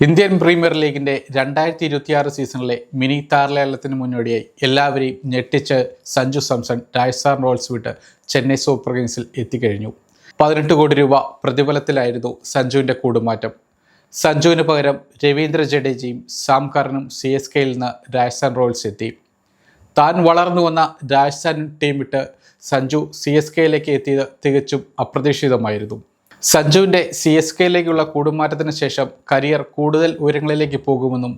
Indian premier ലീഗിന്റെ രണ്ടായിരത്തി ഇരുപത്തിയാറ് സീസണിലെ മിനി താരലേലത്തിന് മുന്നോടിയായി എല്ലാവരെയും ഞെട്ടിച്ച് സഞ്ജു സാംസൺ രാജസ്ഥാൻ റോയൽസ് വിട്ട് ചെന്നൈ സൂപ്പർ കിങ്സിൽ എത്തിക്കഴിഞ്ഞു. പതിനെട്ട് കോടി രൂപ പ്രതിഫലത്തിലായിരുന്നു സഞ്ജുവിന്റെ കൂടുമാറ്റം. സഞ്ജുവിന് പകരം രവീന്ദ്ര ജഡേജയും സാം കറനും സി എസ് കെയിൽ നിന്ന് രാജസ്ഥാൻ റോയൽസ് എത്തി. താൻ വളർന്നു വന്ന രാജസ്ഥാൻ ടീം വിട്ട് സഞ്ജു സി എസ് കെയിലേക്ക് എത്തിയത് തികച്ചും അപ്രതീക്ഷിതമായിരുന്നു. സഞ്ജുവിന്റെ സി എസ് കെയിലേക്കുള്ള കൂടുമാറ്റത്തിന് ശേഷം കരിയർ കൂടുതൽ ഉയരങ്ങളിലേക്ക് പോകുമെന്നും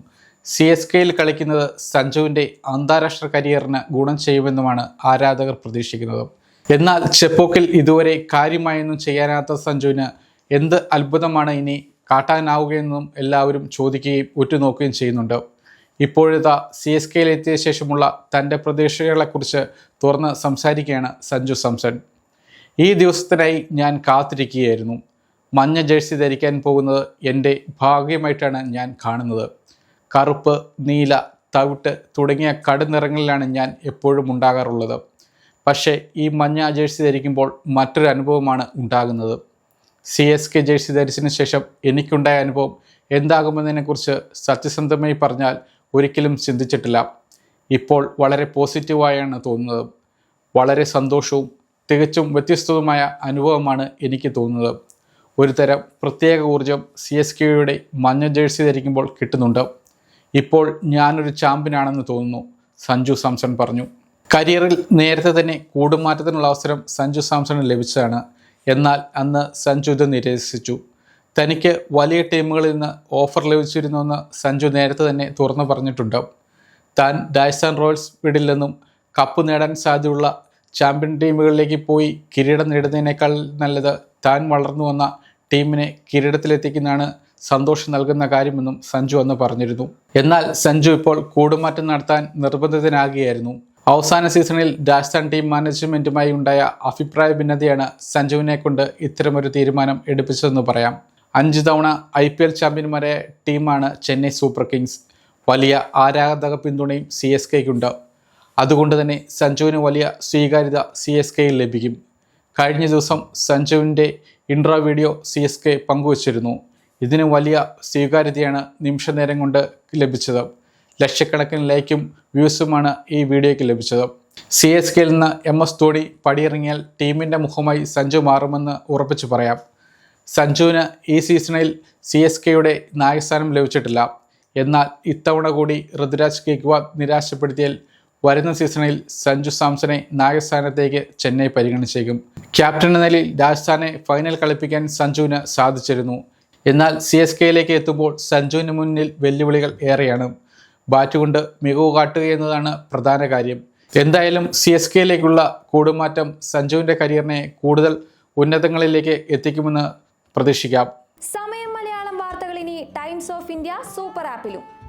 സി എസ് കെയിൽ കളിക്കുന്നത് സഞ്ജുവിന്റെ അന്താരാഷ്ട്ര കരിയറിന് ഗുണം ചെയ്യുമെന്നുമാണ് ആരാധകർ പ്രതീക്ഷിക്കുന്നത്. എന്നാൽ ചെപ്പോക്കിൽ ഇതുവരെ കാര്യമായൊന്നും ചെയ്യാനാത്ത സഞ്ജുവിന് എന്ത് അത്ഭുതമാണ് ഇനി കാട്ടാനാവുകയെന്നും എല്ലാവരും ചോദിക്കുകയും ഉറ്റുനോക്കുകയും ചെയ്യുന്നുണ്ട്. ഇപ്പോഴത്തെ സി എസ് കെയിൽ എത്തിയ ശേഷമുള്ള തന്റെ പ്രതീക്ഷകളെക്കുറിച്ച് തുറന്ന് സംസാരിക്കുകയാണ് സഞ്ജു സംസൺ. ഈ ദിവസത്തിനായി ഞാൻ കാത്തിരിക്കുകയായിരുന്നു. മഞ്ഞ ജേഴ്സി ധരിക്കാൻ പോകുന്നത് എന്റെ ഭാഗ്യമായിട്ടാണ് ഞാൻ കാണുന്നത്. കറുപ്പ് നീല തവിട്ട് തുടങ്ങിയ കടുനിറങ്ങളിലാണ് ഞാൻ എപ്പോഴും ഉണ്ടാകാറുള്ളത്. പക്ഷേ ഈ മഞ്ഞ ജേഴ്സി ധരിക്കുമ്പോൾ മറ്റൊരു അനുഭവമാണ് ഉണ്ടാകുന്നത്. സി എസ് കെ ജേഴ്സി ധരിച്ചതിന് ശേഷം എനിക്കുണ്ടായ അനുഭവം എന്താകുമെന്നതിനെക്കുറിച്ച് സത്യസന്ധമായി പറഞ്ഞാൽ ഒരിക്കലും ചിന്തിച്ചിട്ടില്ല. ഇപ്പോൾ വളരെ പോസിറ്റീവായാണ് തോന്നുന്നത്. വളരെ സന്തോഷവും തികച്ചും വ്യത്യസ്തവുമായ അനുഭവമാണ് എനിക്ക് തോന്നുന്നത്. ഒരു തരം പ്രത്യേക ഊർജം സി എസ് കെയുടെ മഞ്ഞ ജേഴ്സി ധരിക്കുമ്പോൾ കിട്ടുന്നുണ്ട്. ഇപ്പോൾ ഞാനൊരു ചാമ്പ്യനാണെന്ന് തോന്നുന്നു സഞ്ജു സാംസൺ പറഞ്ഞു. കരിയറിൽ നേരത്തെ തന്നെ കൂടുമാറ്റത്തിനുള്ള അവസരം സഞ്ജു സാംസണിന് ലഭിച്ചതാണ്. എന്നാൽ അന്ന് സഞ്ജു ഇത് നിരസിച്ചു. തനിക്ക് വലിയ ടീമുകളിൽ നിന്ന് ഓഫർ ലഭിച്ചിരുന്നുവെന്ന് സഞ്ജു നേരത്തെ തന്നെ തുറന്നു പറഞ്ഞിട്ടുണ്ട്. താൻ രാജസ്ഥാൻ റോയൽസ് വിടില്ലെന്നും കപ്പ് നേടാൻ സാധ്യതയുള്ള ചാമ്പ്യൻ ടീമുകളിലേക്ക് പോയി കിരീടം നേടുന്നതിനേക്കാൾ നല്ലത് താൻ വളർന്നു വന്ന ടീമിനെ കിരീടത്തിലെത്തിക്കുന്നതാണ് സന്തോഷം നൽകുന്ന കാര്യമെന്നും സഞ്ജു അന്ന് പറഞ്ഞിരുന്നു. എന്നാൽ സഞ്ജു ഇപ്പോൾ കൂടുമാറ്റം നടത്താൻ നിർബന്ധിതനാകുകയായിരുന്നു. അവസാന സീസണിൽ രാജസ്ഥാൻ ടീം മാനേജ്മെന്റുമായി ഉണ്ടായ അഭിപ്രായ ഭിന്നതയാണ് സഞ്ജുവിനെ കൊണ്ട് ഇത്തരമൊരു തീരുമാനം എടുപ്പിച്ചതെന്ന് പറയാം. അഞ്ച് തവണ ഐ പി എൽ ചാമ്പ്യന്മാരായ ടീമാണ് ചെന്നൈ സൂപ്പർ കിങ്സ്. വലിയ ആരാധക പിന്തുണയും സി എസ് കെയ്ക്കുണ്ട്. അതുകൊണ്ട് തന്നെ സഞ്ജുവിന് വലിയ സ്വീകാര്യത സി എസ് കെയിൽ ലഭിക്കും. കഴിഞ്ഞ ദിവസം സഞ്ജുവിന്റെ intro video C S K പങ്കുവച്ചിരുന്നു. ഇതിന് വലിയ സ്വീകാര്യതയാണ് നിമിഷ നേരം കൊണ്ട് ലഭിച്ചത്. ലക്ഷക്കണക്കിന് ലൈക്കും വ്യൂസുമാണ് ഈ വീഡിയോയ്ക്ക് ലഭിച്ചത്. സി എസ് കെയിൽ നിന്ന് എം എസ് ധോണി പടിയിറങ്ങിയാൽ ടീമിന്റെ മുഖമായി സഞ്ജു മാറുമെന്ന് ഉറപ്പിച്ചു പറയാം. സഞ്ജുവിന് ഈ സീസണിൽ സി എസ് കെയുടെ നായകസ്ഥാനം ലഭിച്ചിട്ടില്ല. എന്നാൽ ഇത്തവണ കൂടി ഋതുരാജ് കേക്വാദ് നിരാശപ്പെടുത്തിയാൽ വരുന്ന സീസണിൽ സഞ്ജു സാംസനെ നായകസ്ഥാനത്തേക്ക് ചെന്നൈ പരിഗണിച്ചേക്കും. ക്യാപ്റ്റൻ എന്ന നിലയിൽ രാജസ്ഥാനെ ഫൈനൽ കളിപ്പിക്കാൻ സഞ്ജുവിന് സാധിച്ചിരുന്നു. എന്നാൽ സി എസ് കെയിലേക്ക് എത്തുമ്പോൾ സഞ്ജുവിന് മുന്നിൽ വെല്ലുവിളികൾ ഏറെയാണ്. ബാറ്റ് കൊണ്ട് മികവ് കാട്ടുക എന്നതാണ് പ്രധാന കാര്യം. എന്തായാലും സി എസ് കെയിലേക്കുള്ള കൂടുമാറ്റം സഞ്ജുവിന്റെ കരിയറിനെ കൂടുതൽ ഉന്നതങ്ങളിലേക്ക് എത്തിക്കുമെന്ന് പ്രതീക്ഷിക്കാം. സമയം മലയാളം വാർത്തകൾ ഇനി ടൈംസ് ഓഫ് ഇന്ത്യ സൂപ്പർ ആപ്പിലും.